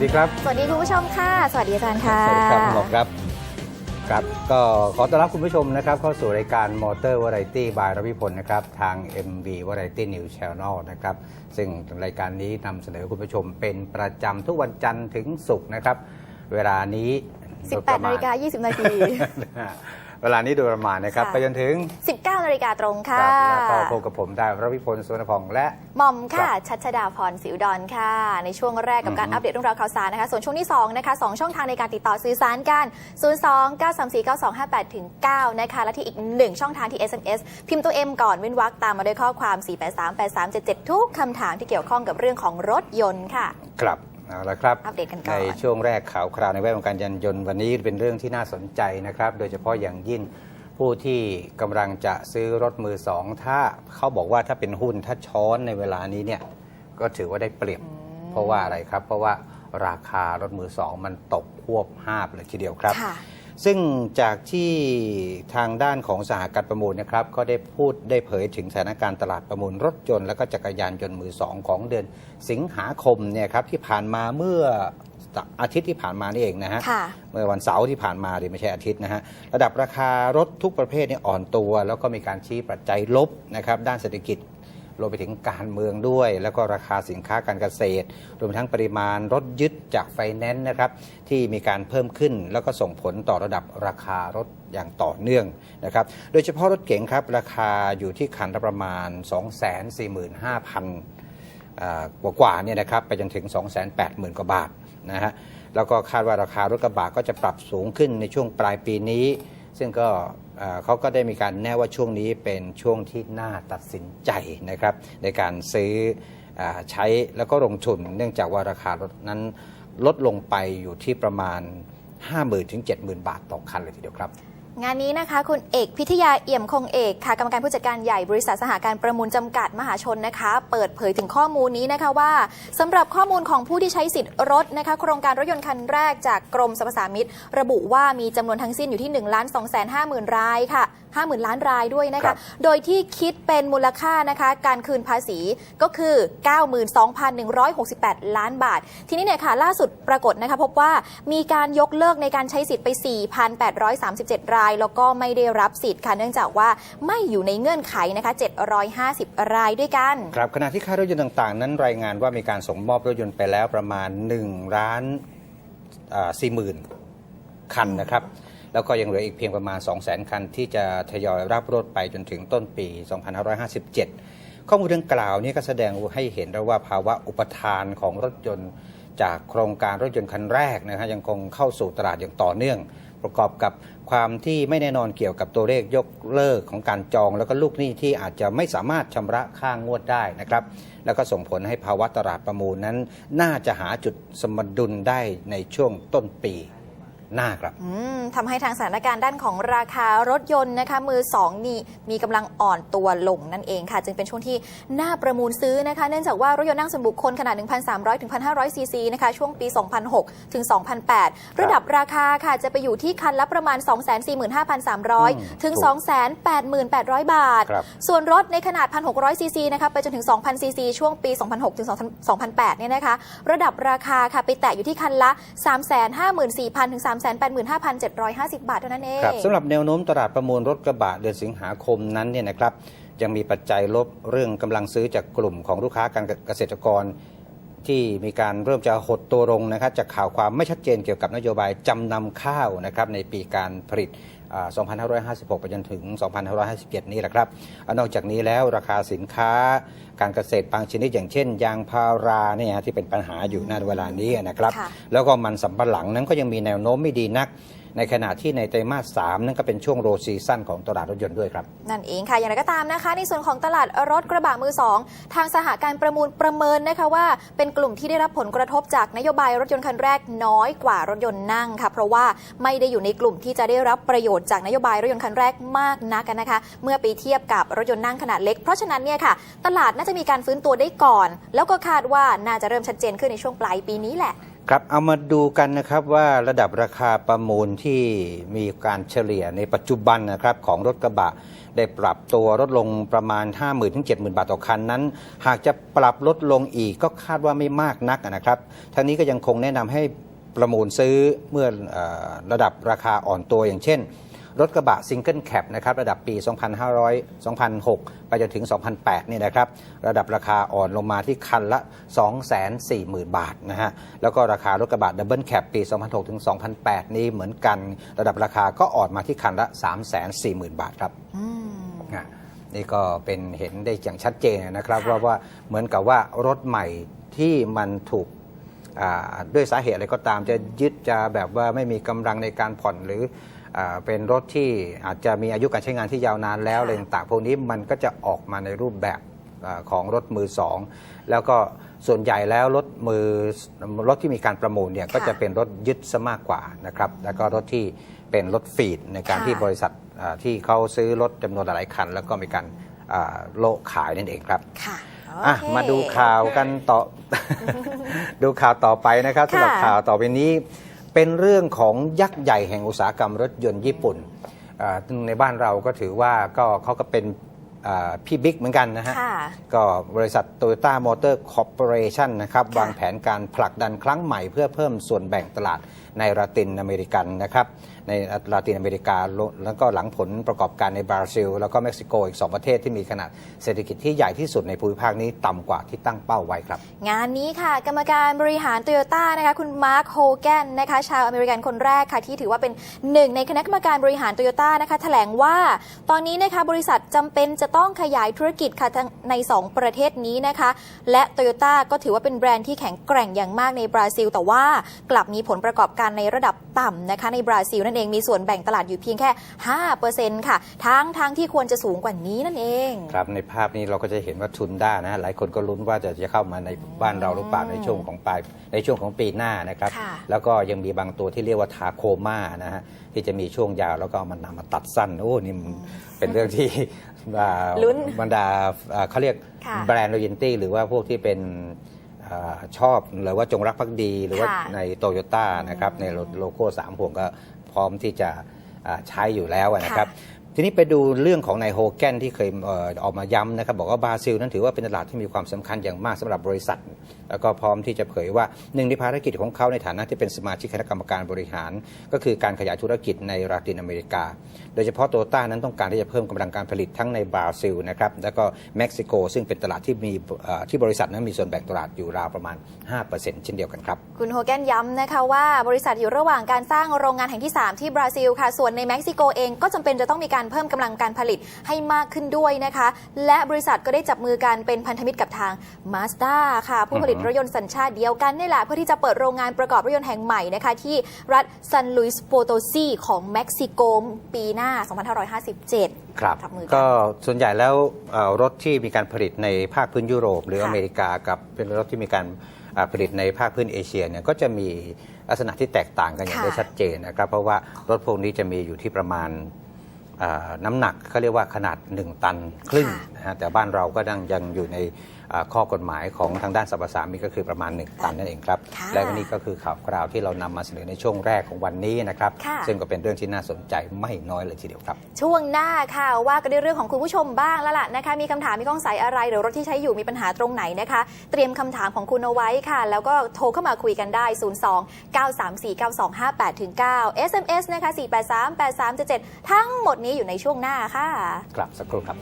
สวัสดีครับ สวัสดีคุณผู้ชมค่ะ สวัสดีอาจารย์ค่ะ สวัสดีครับคุณหมอครับ ครับ ก็ขอต้อนรับคุณผู้ชมนะครับ เข้าสู่รายการมอเตอร์วาไรตี้บายรวิพลนะครับ ทาง MV Variety News Channel นะครับ ซึ่งรายการนี้นำเสนอคุณผู้ชมเป็นประจำทุกวันจันทร์ถึงศุกร์นะครับ เวลานี้โดยประ18มนาณฬิกา20 นาที เวลานี้โดยประมาณนะครับค่ะไปจนถึง 19นาฬิกาตรงคค่ะรับแล้วก็พบกับผมได้รวิพลสุวรรณพองษ์และหม่อมค่ะครับชัชดาพรสิวดอนค่ะ ในช่วงแรกกับการอือฮึอัปเดตเรื่องราวข่าวสารนะคะ ส่วนช่วงที่2นะคะ2ช่องทางในการติดต่อสื่อสารกัน 02 934 9258ถึง9นะคะ และที่อีก 1 ช่องทางที่ SMS พิมพ์ตัว M ก่อนเว้นวรรคตามมาด้วยข้อความ 4838377 ทุกคำถามที่เกี่ยวข้องกับเรื่องของรถยนต์ค่ะ ครับ เอาละครับอัปเดตกันก่ในอนช่วงแรกข่าวคราวในแวดวงการยานยนต์วันนี้เป็นเรื่องที่น่าสนใจนะครับ โดยเฉพาะอย่างยิ่งผู้ที่กำลังจะซื้อรถมือสองถ้าเขาบอกว่าถ้าเป็นหุ้นถ้าช้อนในเวลานี้เนี่ยก็ถือว่าได้เปรียบเพราะว่าอะไรครับ เพราะว่าราคารถมือสองมันตกควบห้าบเลยทีเดียวครับค่ะ ซึ่งจากที่ทางด้านของสหการประมูลนะครับก็ได้พูดได้เผยถึงสถานการณ์ตลาดประมูลรถยนต์และก็จักรยานยนต์มือสองของเดือนสิงหาคมเนี่ยครับที่ผ่านมาเมื่ออาทิตย์ที่ผ่านมานี่เองนะฮะค่ะเมื่อวันเสาร์ที่ผ่านมาดิไม่ใช่อาทิตย์นะฮะระดับราคารถทุกประเภทเนี่ยอ่อนตัว แล้วก็มีการชี้ปัจจัยลบนะครับด้านเศรษฐกิจ รวมไปถึงการเมืองด้วย แล้วก็ราคาสินค้าการเกษตร รวมทั้งปริมาณรถยึดจากไฟแนนซ์นะครับที่มีการเพิ่มขึ้น แล้วก็ส่งผลต่อระดับราคารถอย่างต่อเนื่องนะครับ โดยเฉพาะรถเก๋งครับ ราคาอยู่ที่คันละประมาณ 245,000อ่ากว่าเนี่ยนะครับไปจนถึง 280,000 กว่าบาทนะฮะแล้วก็คาดว่าราคารถกระบะก็จะปรับสูงขึ้นในช่วงปลายปีนี้ ซึ่งก็เขาก็ได้มีการแน่ว่าช่วงนี้เป็นช่วงที่น่าตัดสินใจนะครับ ในการซื้ออใช้แล้วก็ลงทุน เนื่องจากว่าราคารถนั้นลดลงไปอยู่ที่ประมาณ 50,000ถึง70,000 บาทต่อคันเลยทีเดียวครับ งานนี้นะคะ คุณเอกพิทยาเอี่ยมคงเอกค่ะกรรมการผู้จัดการใหญ่บริษัทสหการประมูลจำกัดมหาชนนะคะ เปิดเผยถึงข้อมูลนี้นะคะว่าสำหรับข้อมูลของผู้ที่ใช้สิทธิ์รถนะคะ โครงการรถยนต์คันแรกจากกรมสรรพสามิตระบุว่ามีจำนวนทั้งสิ้นอยู่ที่1 2 5 0 0 0 0รายค่ะ 50,000 ล้านรายด้วยนะครัคะ บ โดยที่คิดเป็นมูลค่านะคะ การคืนภาษีก็คือ 92,168 ล้านบาท ทีนี้เนี่ยค่ะ ล่าสุดปรากฏนะคะ พบว่ามีการยกเลิกในการใช้สิทธิ์ไป 4,837 ราย แล้วก็ไม่ได้รับสิทธิ์ค่ะ เนื่องจากว่าไม่อยู่ในเงื่อนไขนะคะ 750 รายด้วยกัน ครับขณะที่ค่ายรถยนต์ต่างๆ นั้นรายงานว่ามีการส่งมอบรถยนต์ไปแล้วประมาณ1ล้านสี่หมื่นคันนะครับ แล้วก็ยังเหลืออีกเพียงประมาณ 2 0 0 0 0 0 คัน ที่จะทยอยรับรถไปจนถึงต้นปี 2557 ข้อมูลดังกล่าวนี้ก็แสดงให้เห็นแล้วว่าภาวะอุปทานของรถยนต์ จากโครงการรถยนต์คันแรกนะฮะยังคงเข้าสู่ตลาดอย่างต่อเนื่อง ประกอบกับความที่ไม่แน่นอนเกี่ยวกับตัวเลขยกเลิกของการจอง แล้วก็ลูกหนี้ที่อาจจะไม่สามารถชำระค่างวดได้นะครับ แล้วก็ส่งผลให้ภาวะตลาดประมูลนั้น น่าจะหาจุดสมดุลได้ในช่วงต้นปี หน้าครับอืมทำให้ทางสถานการณ์ด้านของราคารถยนต์นะคะมือสองนี่มีกำลังอ่อนตัวลงนั่นเองค่ะ จึงเป็นช่วงที่น่าประมูลซื้อนะคะ เนื่องจากว่ารถยนต์นั่งส่วนบุคคลขนาด 1,300 ถึง 1,500 ซีซีนะคะช่วงปี 2006 ถึง 2008 ระดับราคาค่ะจะไปอยู่ที่คันละประมาณ 245,300 ถึง 288,800 บาทครับส่วนรถในขนาด 1,600 ซีซีนะคะไปจนถึง 2,000 ซีซีช่วงปี 2006 ถึง 2008 เนี่ยนะคะ ระดับราคาค่ะไปแตะอยู่ที่คันละ 354,000 ถึง385,750 บาทเท่านั้นเองครับสำหรับแนวโน้มตลาดประมูลรถกระบะเดือนสิงหาคมนั้นเนี่ยนะครับยังมีปัจจัยลบเรื่องกำลังซื้อจากกลุ่มของลูกค้าการเกษตรกร ที่มีการเริ่มจะหดตัวลงนะครับจากข่าวความไม่ชัดเจนเกี่ยวกับนโยบายจำนำข้าวนะครับในปีการผลิต 2556 ไปจนถึง 2557 นี่แหละครับอ่านอกจากนี้แล้วราคาสินค้าการเกษตรบางชนิดอย่างเช่น ยางพาราเนี่ยฮะที่เป็นปัญหาอยู่ณเวลานี้นะครับค่ะแล้วก็มันสำปะหลังนั้นก็ยังมีแนวโน้มไม่ดีนัก ในขณะที่ในไตรมาส3นั่นก็เป็นช่วงโรซีซั่นของตลาดรถยนต์ด้วยครับ นั่นเองค่ะ อย่างไรก็ตามนะคะ ในส่วนของตลาดรถกระบะมือสองทางสหการประมูลประเมินนะคะว่า เป็นกลุ่มที่ได้รับผลกระทบจากนโยบายรถยนต์คันแรกน้อยกว่ารถยนต์นั่งค่ะ เพราะว่าไม่ได้อยู่ในกลุ่มที่จะได้รับประโยชน์จากนโยบายรถยนต์คันแรกมากนักนะคะ เมื่อไปเทียบกับรถยนต์นั่งขนาดเล็ก เพราะฉะนั้นเนี่ยค่ะ ตลาดน่าจะมีการฟื้นตัวได้ก่อน แล้วก็คาดว่าน่าจะเริ่มชัดเจนขึ้นในช่วงปลายปีนี้แหละ ครับเอามาดูกันนะครับว่าระดับราคาประมูลที่มีการเฉลี่ยในปัจจุบันนะครับของรถกระบะ ได้ปรับตัวลดลงประมาณ 50,000ถึง70,000 บาทต่อคันนั้น หากจะปรับลดลงอีกก็คาดว่าไม่มากนักนะครับทั้งนี้ก็ยังคงแนะนำให้ประมูลซื้อเมื่อเออระดับราคาอ่อนตัวอย่างเช่น รถกระบะซิงเกิลแคปนะครับระดับปี 2500 2006 ไปจนถึง 2008เนี่ยนะครับระดับราคาอ่อนลงมาที่คันละ 240,000 บาทนะฮะแล้วก็ราคารถกระบะดับเบิลแคปปี 2006 ถึง 2008 นี้เหมือนกัน ระดับราคาก็อ่อนมาที่คันละ 340,000 บาทครับอืมอะนี่ก็เป็นเห็นได้อย่างชัดเจนนะครับค่ะว่าว่าเหมือนกับว่ารถใหม่ที่มันถูกอ่าด้วยสาเหตุอะไรก็ตามจะยึดจะแบบว่าไม่มีกำลังในการผ่อนหรืออา เป็นรถที่อาจจะมีอายุการใช้งานที่ยาวนานแล้วค่ะอะไรต่างๆพวกนี้มันก็จะออกมาในรูปแบบอาของรถมือสองแล้วก็ส่วนใหญ่แล้วรถมือรถที่มีการประมูลเนี่ยก็จะเป็นรถยึดซะมากกว่านะครับแล้วก็รถที่เป็นรถฟีดในการค่ะที่บริษัทอ่าที่เขาซื้อรถจำนวนหลายๆคัน แล้วก็มีการอ่าโละขายนั่นเองครับค่ะอะโอเคมาดูข่าวกันต่อ ดูข่าวต่อไปนะครับค่ะสำหรับข่าวต่อไปนี้ เป็นเรื่องของยักษ์ใหญ่แห่งอุตสาหกรรมรถยนต์ญี่ปุ่นอ่าซึ่งในบ้านเราก็ถือว่าก็เขาก็เป็นอ่าพี่บิ๊กเหมือนกันนะฮะค่ะก็บริษัท Toyota Motor Corporation นะครับค่ะวางแผนการผลักดันครั้งใหม่เพื่อเพิ่มส่วนแบ่งตลาดในลาตินอเมริกันนะครับในลาตินอเมริกาแล้วก็หลังผลประกอบการในบราซิล แล้วก็เม็กซิโกอีก 2 ประเทศที่มีขนาดเศรษฐกิจที่ใหญ่ที่สุดในภูมิภาคนี้ต่ำกว่าที่ตั้งเป้าไว้ครับ งานนี้ค่ะ กรรมการบริหารโตโยต้านะคะคุณมาร์คโฮแกนนะคะชาวอเมริกันคนแรกค่ะที่ถือว่าเป็นหนึ่งในคณะกรรมการบริหารโตโยต้านะคะแถลงว่า ตอนนี้นะคะบริษัทจำเป็นจะต้องขยายธุรกิจค่ะทั้งใน 2 ประเทศนี้นะคะ และโตโยต้าก็ถือว่าเป็นแบรนด์ที่แข็งแกร่งอย่างมากในบราซิล แต่ว่ากลับมีผลประกอบการในระดับต่ำนะคะในบราซิลนั่นเองมีส่วนแบ่งตลาดอยู่เพียงแค่ 5%ค่ะ ทั้งทางที่ควรจะสูงกว่านี้นั่นเอง ครับในภาพนี้เราก็จะเห็นว่าทุนด้านะฮะหลายคนก็ลุ้นว่าจะจะเข้ามาในบ้านเราหรือเปล่าในช่วงของปลายในช่วงของปีหน้านะครับค่ะ แล้วก็ยังมีบางตัวที่เรียกว่าทาโคม่านะฮะที่จะมีช่วงยาวแล้วก็เอามันนำมาตัดสั้นโอ้นี่มันเป็นเรื่องที่ อ่าลุ้นบรรดาอ่าเขาเรียกค่ะ แบรนด์โรยินตี้หรือว่าพวกที่เป็นอา ชอบหรือว่าจงรักภักดี หรือว่าค่ะในโตโยต้านะครับในโลโก้สามห่วงก็พร้อมที่จะอ่าใช้อยู่แล้วนะครับ ทีนี้ไปดูเรื่องของนายโฮแกนที่เคยเออออกมาย้ำนะครับ บอกว่าบราซิลนั้นถือว่าเป็นตลาดที่มีความสำคัญอย่างมากสำหรับบริษัท แล้วก็พร้อมที่จะเผยว่าหนึ่งในภารกิจของเขาในฐานะที่เป็นสมาชิกคณะกรรมการบริหาร ก็คือการขยายธุรกิจในลาตินอเมริกา โดยเฉพาะโตต้านั้นต้องการที่จะเพิ่มกำลังการผลิตทั้งในบราซิลนะครับแล้วก็เม็กซิโก ซึ่งเป็นตลาดที่มีที่บริษัทนั้นมีส่วนแบ่งตลาดอยู่ราวประมาณ 5%เช่นเดียวกันครับคุณโฮแกนย้ำนะคะว่าบริษัทอยู่ระหว่างการสร้างโรงงานแห่งที่ 3 ที่บราซิลค่ะส่วนในเม็กซิโกเองก็จำเป็นจะต้องมีการเพิ่มกำลังการผลิตให้มากขึ้นด้วยนะคะ และบริษัทก็ได้จับมือกันเป็นพันธมิตรกับทาง Mazda ค่ะ ผู้ผลิตอือฮึรถยนต์สัญชาติเดียวกันนี่แหละเพื่อที่จะเปิดโรงงานประกอบรถยนต์แห่งใหม่นะคะ ที่รัฐซันลุยส์โปโตซีของเม็กซิโกปีหน้า 2557 ครับจับมือกันก็ส่วนใหญ่แล้วเอ่อรถที่มีการผลิตในภาคพื้นยุโรป หรือค่ะอเมริกากับเป็นรถที่มีการอ่าผลิตในภาคพื้นเอเชียเนี่ยก็จะมีลักษณะที่แตกต่างกันอย่างค่ะได้ชัดเจนนะครับ เพราะว่ารถพวกนี้จะมีอยู่ที่ประมาณอ่า น้ำหนักเขาเรียกว่าขนาด 1 ตันครึ่งนะฮะแต่บ้านเราก็ยังยังอยู่ในอ่า ข้อกฎหมายของทางด้านสรรพสามิตก็คือประมาณ 1 ตันนั่นเองครับค่ะและนี่ก็คือข่าวคราวที่เรานำมาเสนอในช่วงแรกของวันนี้นะครับค่ะซึ่งก็เป็นเรื่องที่น่าสนใจไม่น้อยเลยทีเดียวครับ ช่วงหน้าค่ะว่ากันด้วยเรื่องของคุณผู้ชมบ้างแล้วล่ะนะคะมีคำถามมีข้องใสอะไรหรือรถที่ใช้อยู่มีปัญหาตรงไหนนะคะ เตรียมคำถามของคุณเอาไว้ค่ะ แล้วก็โทรเข้ามาคุยกันได้ 02 934 9258ถึง9 SMS นะคะ483 8377 ทั้งหมดนี้อยู่ในช่วงหน้าค่ะ กลับสักครู่ครับ